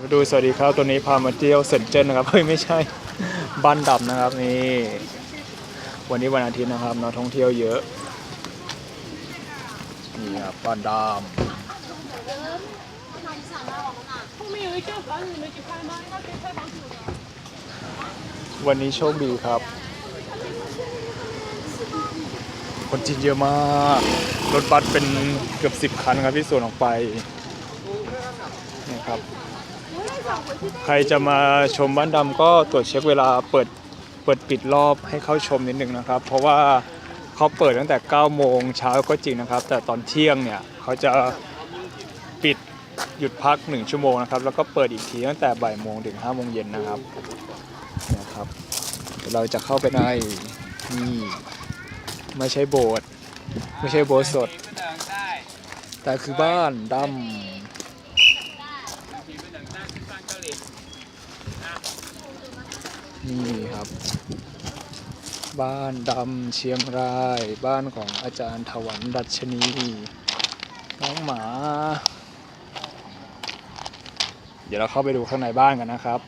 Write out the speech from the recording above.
ไปดูสวัสดีครับตัวนี้พามาเที่ยวเซนเจนนะครับเฮ้ยไม่ใช่บ้านดับนะครับนี่วันนี้วันอาทิตย์นะครับนักท่องเที่ยวเยอะนี่ครับบ้านดามวันนี้โชคดีครับ คนจีนเยอะมากรถบัสเป็นเกือบสิบคันครับที่ส่วนออกไปนี่ครับ ใครจะมาชมบ้านดำก็ตรวจเช็คเวลาเปิดเปิดปิดรอบให้เข้าชมนิดนึงนะครับ เพราะว่าเขาเปิดตั้งแต่ 9 โมงเช้าก็จริงนะครับ แต่ตอนเที่ยงเนี่ยเขาจะปิดหยุดพัก 1 ชั่วโมงนะครับ แล้วก็เปิดอีกทีตั้งแต่บ่ายโมงถึง5โมงเย็นนะครับนี่ยครับเราจะเข้าไปในนี่ไม่ใช่โบสถ์ไม่ใช่โบสถ์สด แต่คือบ้านดำ นี่ครับ บ้านดำเชียงราย บ้านของอาจารย์ถวันดัชนี น้องหมา เดี๋ยวเราเข้าไปดูข้างในบ้านกันนะครับ